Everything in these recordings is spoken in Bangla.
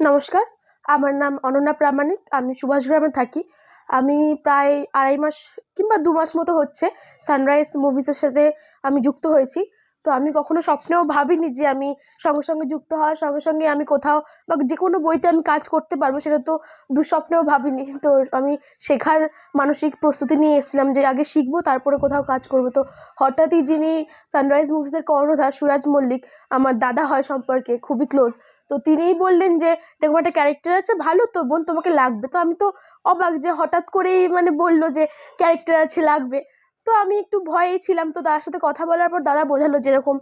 নমস্কার, আমার নাম অনন্যা প্রামাণিক, আমি সুভাষগ্রামে থাকি। আমি প্রায় আড়াই মাস কিংবা দু মাস মতো হচ্ছে সানরাইজ মুভিসের সাথে আমি যুক্ত হয়েছি। তো আমি কখনো স্বপ্নেও ভাবিনি যে আমি সঙ্গে সঙ্গে যুক্ত হওয়ার, সঙ্গে সঙ্গে আমি কোথাও বা যে কোনো বইতে আমি কাজ করতে পারব সেটা তো দুঃস্বপ্নেও ভাবিনি। তো আমি শেখার মানসিক প্রস্তুতি নিয়ে এসেছিলাম যে আগে শিখব, তারপরে কোথাও কাজ করব। তো হঠাৎই যিনি সানরাইজ মুভিসের কর্ণধার সুরাজ মল্লিক, আমার দাদা হয় সম্পর্কে, খুবই ক্লোজ তো তিনিই বললেন যে এরকম একটা ক্যারেক্টার আছে, ভালো তো বোন, তোমাকে লাগবে। তো আমি তো অবাক যে হঠাৎ করেই মানে বলল যে ক্যারেক্টার আছে, লাগবে। তো আমি একটু ভয়েই ছিলাম, তো দাদার সাথে কথা বলার পর দাদা বোঝালো যেরকম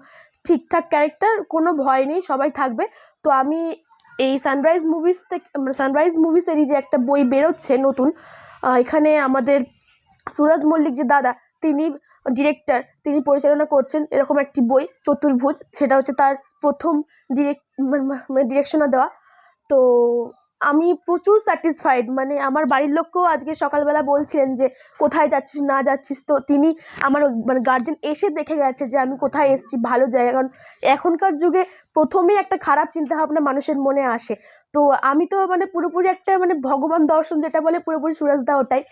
ঠিকঠাক ক্যারেক্টার কোনো ভয় নেই, সবাই থাকবে। তো আমি এই সানরাইজ মুভিস থেকে সানরাইজ মুভিসেরই যে একটা বই বেরোচ্ছে নতুন এখানে আমাদের সুরজ মল্লিক যে দাদা, তিনি ডিরেক্টর তিনি পরিচালনা করছেন এরকম একটি বই, চতুর্ভুজ, সেটা হচ্ছে তার প্রথম ডিরেক্ট মানে ডিরেকশনে দেওয়া। তো আমি প্রচুর স্যাটিসফাইড মানে আমার বাড়ির লোককেও আজকে সকালবেলা বলছিলেন যে, কোথায় যাচ্ছিস, না যাচ্ছিস? তো তিনি আমার মানে গার্জেন এসে দেখে গেছে যে, আমি কোথায় এসেছি, ভালো জায়গা। কারণ এখনকার যুগে প্রথমেই একটা খারাপ চিন্তাভাবনা মানুষের মনে আসে। তো আমি তো মানে পুরোপুরি একটা মানে ভগবান দর্শন যেটা বলে পুরোপুরি সুরজদা ওটাই।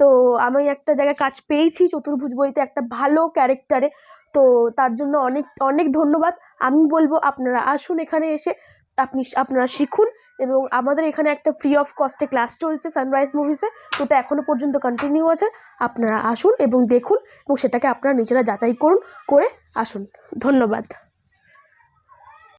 তো আমি একটা জায়গায় কাজ পেয়েছি, চতুর্ভুজ বইতে একটা ভালো ক্যারেক্টারে তো তার জন্য অনেক অনেক ধন্যবাদ। আমি বলব আপনারা আসুন এখানে এসে আপনি, আপনারা শিখুন এবং আমাদের এখানে একটা ফ্রি অফ কস্টে ক্লাস চলছে সানরাইজ মুভিসে ওটা এখনও পর্যন্ত কন্টিনিউ আছে। আপনারা আসুন এবং দেখুন এবং সেটাকে আপনারা নিজেরা যাচাই করুন, করে আসুন। ধন্যবাদ।